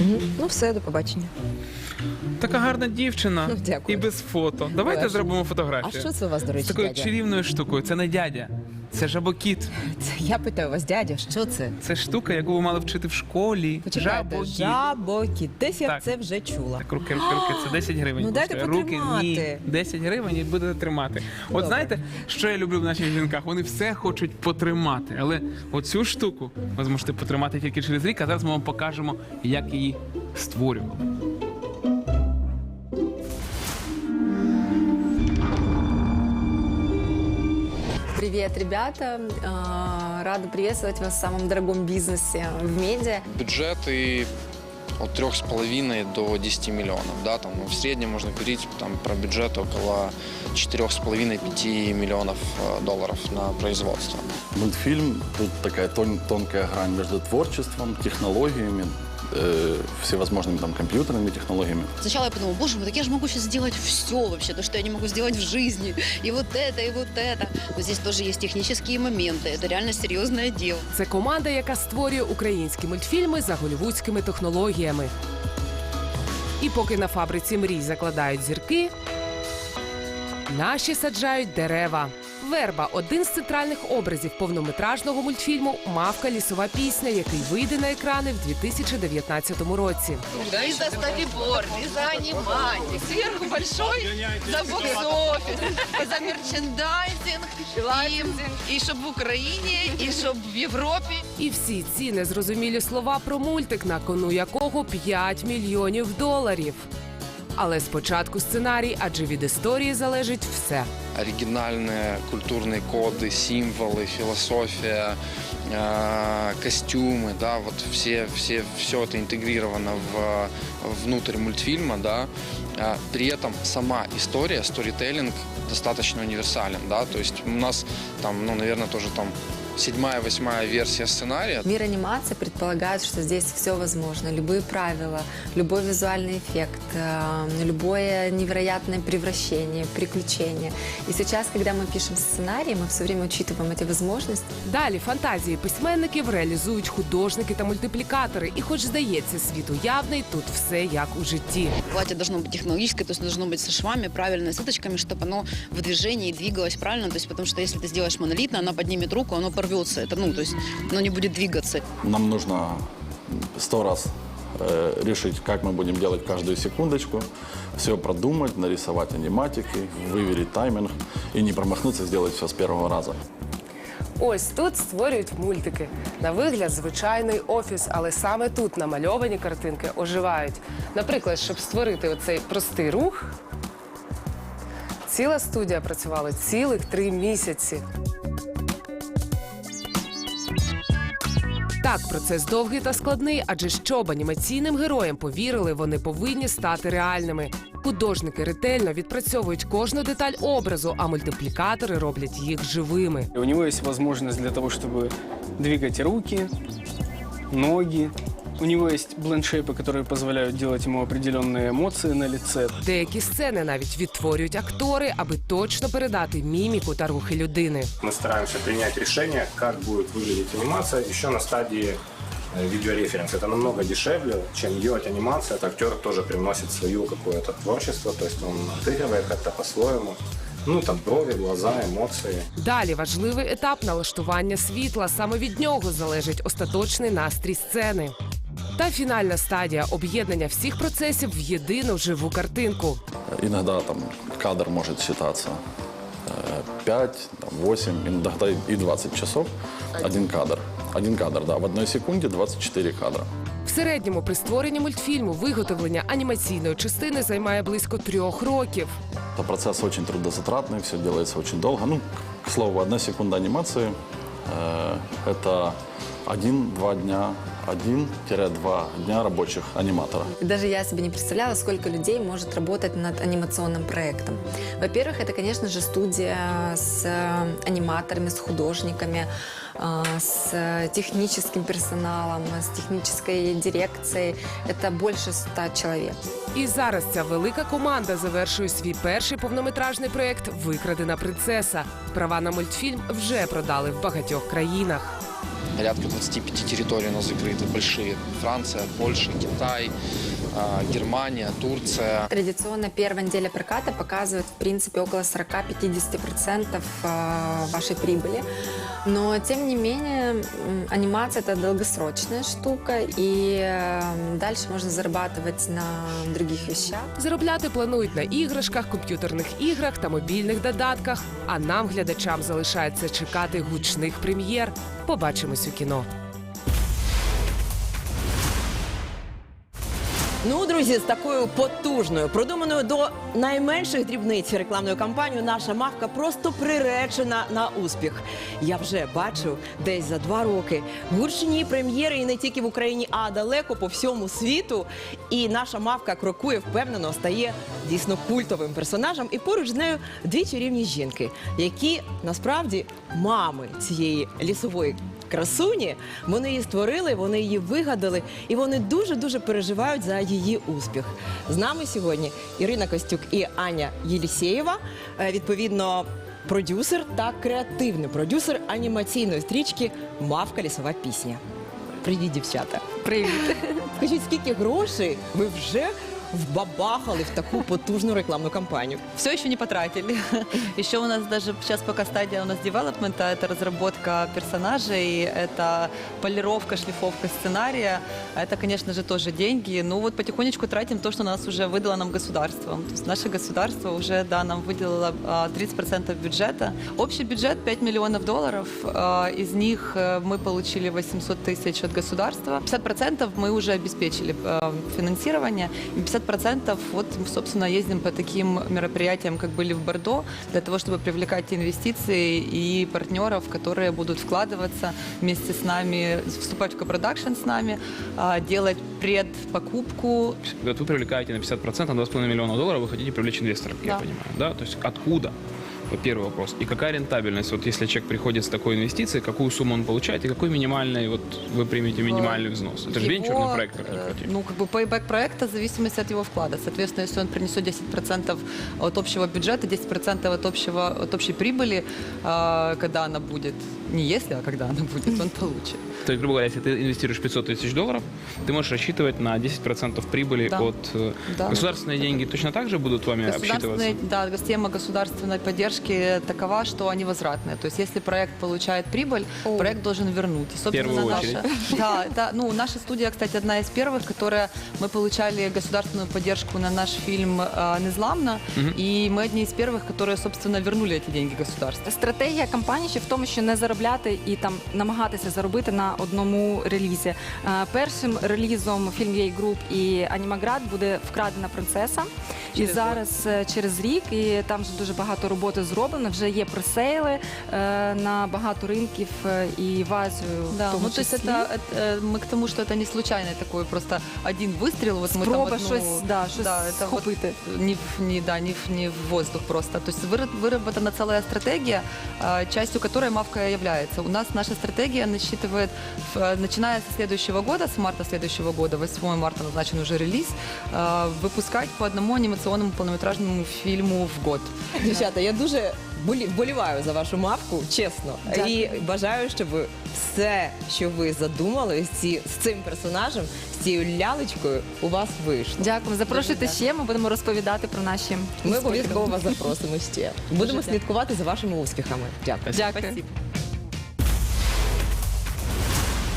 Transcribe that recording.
Мгм. Ну все, до побачення. Така гарна дівчина Ну, дякую. і без фото. Давайте Ой, зробимо фотографію. А що це у вас, до З речі, такою дядя? чарівною штукою. Це не дядя, це жабокіт. Це я питаю вас, дядя, що це? Це штука, яку ви мали вчити в школі. Почекайте, Жабокіт. жабокіт. Десь я Так. це вже чула. Так, руки, руки, руки, це 10 гривень. Ну, дайте коштує. руки потримати. ні. 10 гривень і будете тримати. От Добре. знаєте, що я люблю в наших жінках? Вони все хочуть потримати. Але оцю штуку ви зможете потримати тільки через рік, а зараз ми вам покажемо, як її створювали. Привет, ребята! Рада приветствовать вас в самом дорогом бизнесе в медиа. бюджеты от 3,5 до 10 миллионов. Да, там, ну, в среднем можно говорить там, про бюджет около 4,5-5 миллионов долларов на производство. Мультфильм тут такая тон- тонкая грань между творчеством, технологиями, э, всевозможными там компьютерными технологиями. Сначала я подумала, боже мой, так я же могу сейчас сделать все вообще, то, что я не могу сделать в жизни. И вот это, и вот это. Но здесь тоже есть технические моменты. Это реально серьезное дело. Це команда, яка створює українські мультфільми за голівудськими технологіями. І поки на фабриці мрій закладають зірки, наші саджають дерева. Верба один з центральних образів повнометражного мультфільму Мавка лісова пісня, який вийде на екрани в 2019 році. И за стариборд, и за аниматик. Сверху большой за бокс-офис, за мерчендайзинг. И, и чтоб в Украине, и чтоб в Европе. І всі ці незрозумілі слова про мультик, на кону якого 5 мільйонів доларів. Але спочатку сценарій, адже від історії залежить все. Оригинальные культурные коды, символы, философия, э, костюмы, да, вот все, все, все это интегрировано в, внутрь мультфильма, да. А При этом сама история, сторителлинг достаточно универсален, да, то есть у нас там, ну, наверное, тоже там седьмая, восьмая версия сценария, Мир анимации предполагает, что здесь все возможно. Любые правила, любой визуальный эффект, э, любое невероятное превращение, приключение. И сейчас, когда мы пишем сценарий, мы все время учитываем эти возможности. Далі фантазії письменників реалізують художники та мультиплікатори. І, хоч здається, світ уявний, тут все як у житті. Платье должно быть технологическое, то есть должно быть со швами, правильно, с сеточками, чтобы оно в движении двигалось правильно. То есть потому что если ты сделаешь монолитно, оно поднимет руку, оно порвется. Это, ну, то есть оно не будет двигаться. Нам нужно сто раз э, решить, как мы будем делать каждую секундочку, все продумать, нарисовать аниматики, выверить тайминг и не промахнуться, сделать все с первого раза. Ось тут створюють мультики. На вигляд звичайний офіс, але саме тут намальовані картинки оживають. Наприклад, щоб створити оцей простий рух, ціла студія працювала цілих три місяці. Так, процес довгий та складний, адже щоб анімаційним героям повірили, вони повинні стати реальними. Художники ретельно відпрацьовують кожну деталь образу, а мультиплікатори роблять їх живими. У нього є можливість для того, щоб двигати руки, ноги. У него есть блендшейпы, которые позволяют делать ему определенные эмоции на лице. Деякі сцени навіть відтворюють актори, аби точно передати міміку та рухи людини. Мы стараемся принять решение, как будет выглядеть анимация еще на стадии э, видеореференс. Это намного дешевле, чем делать анимацию. Это актер тоже привносит свою какое-то творчество, то есть он отыгрывает как-то по-своему. Ну, там брови, глаза, эмоции. Далі важливий етап налаштування світла. Саме від нього залежить остаточний настрій сцени. Та фінальна стадія об'єднання всіх процесів в єдину живу картинку. Иногда там кадр может считаться э, 5, там, 8, иногда и 20 часов. Один кадр. Один кадр, да. В одной секунде 24 кадра. В середньому при створенні мультфільму виготовлення анімаційної частини займає близько трьох років. Это процесс очень трудозатратный, все делается очень долго. Ну, к слову, одна секунда анимации э, это один-два дня, один-два дня рабочих аниматора. И даже я себе не представляла, сколько людей может работать над анимационным проектом. Во-первых, это, конечно же, студия с э, аниматорами, с художниками, э, с техническим персоналом, с технической дирекцией. Это больше ста человек. І зараз ця велика команда завершує свій перший повнометражний проєкт Викрадена принцеса. Права на мультфільм вже продали в багатьох країнах. порядка 25 территорий у нас закрыты, большие. Франция, Польша, Китай, Германия, Турция. Традиционно первая неделя проката показывает, в принципе, около 40-50% э, вашей прибыли. Но, тем не менее, м, анимация – это долгосрочная штука, и э, дальше можно зарабатывать на других вещах. Заробляти планують на іграшках, комп'ютерних іграх та мобільних додатках. А нам, глядачам, залишається чекати гучних прем'єр. Побачимось у кіно. Ну, друзі, з такою потужною, продуманою до найменших дрібниць рекламною кампанією наша мавка просто приречена на успіх. Я вже бачу десь за два роки гучні прем'єри і не тільки в Україні, а далеко по всьому світу. І наша мавка крокує впевнено, стає дійсно культовим персонажем. І поруч з нею дві чарівні жінки, які насправді мами цієї лісової красуні. Вони її створили, вони її вигадали, і вони дуже дуже переживають за її успіх. З нами сьогодні Ірина Костюк і Аня Єлісєєва, е, відповідно. Продюсер та креативний продюсер анімаційної стрічки Мавка лісова пісня. Привіт, дівчата. Привет. Скажіть, скільки грошей ви вже вбабахали в таку потужну рекламну кампанію? Все еще не потратили. Еще у нас даже сейчас пока стадия у нас девелопмента, это разработка персонажей, это полировка, шлифовка сценария. Это, конечно же, тоже деньги. Ну вот потихонечку тратим то, что нас уже выдало нам государство. То есть наше государство уже, да, нам выделило а, 30% бюджета. Общий бюджет 5 миллионов долларов. А, Из них э, мы получили 800 тысяч от государства. 50% мы уже обеспечили э, финансирование. И 50% вот, собственно, ездим по таким мероприятиям, как были в Бордо, для того, чтобы привлекать инвестиции и партнеров, которые будут вкладываться вместе с нами, вступать в копродакшн с нами, а, делать предпокупку. Вот вы привлекаете на 50%, на 2,5 миллиона долларов, вы хотите привлечь инвесторов, как я Да. понимаю, да? То есть откуда? Вот первый вопрос. И какая рентабельность? Вот если человек приходит с такой инвестицией, какую сумму он получает и какой минимальный, вот вы примете минимальный взнос? Это же Его, венчурный проект, как ни э, крути. Ну, как бы payback проекта в зависимости от его вклада. Соответственно, если он принесет 10% от общего бюджета, 10% от, общего, от общей прибыли, а, когда она будет, не если, а когда она будет, он получит. То есть, грубо говоря, если ты инвестируешь 500 тысяч долларов, ты можешь рассчитывать на 10% прибыли Да. от... э, Да. Государственные деньги точно так же будут вами Государственные, обсчитываться? да, тема государственной поддержки такова, что они возвратные. То есть, если проект получает прибыль, проект должен вернуть. И, собственно, первую наша, очередь. да, это, ну, наша студия, кстати, одна из первых, которая мы получали государственную поддержку на наш фильм э, «Незламно», и мы одни из первых, которые, собственно, вернули эти деньги государству. Стратегія кампанії ще в тому, що не заробляти і там намагатися заробити на одному релізі. Е, Першим релізом фільм «Єй Груп» і Анімаград буде вкрадена принцеса. І Через зараз е, через рік, і там вже дуже багато роботи зроблено. Вже є пресейли е, на багато ринків е, і в Азію. в Да, тому ну то есть числі. это, это, мы к тому, что это не случайный такой просто один выстрел. Вот мы там Спроба одну- щось, да, щось да, это вот схопити. не, в- не, да, не, в- не в воздух просто. То есть выраб- выработана целая стратегия, а, частью которой Мавка является. У нас наша стратегия насчитывает, в- начиная с следующего года, с марта следующего года, 8 марта назначен уже релиз, а, выпускать по одному анимационному полнометражному фильму в год. Дівчата, я дуже болі- вболіваю за вашу мавку, чесно. Дякую. І бажаю, щоб все, що ви задумали ці, з цим персонажем, з цією лялечкою, у вас вийшло. Дякую. Запрошуйте Дуже ще. Ми будемо розповідати про наші Ми успіхи. обов'язково вас запросимо ще. Будемо слідкувати за вашими успіхами. Дякую. Дякую. Спасибо.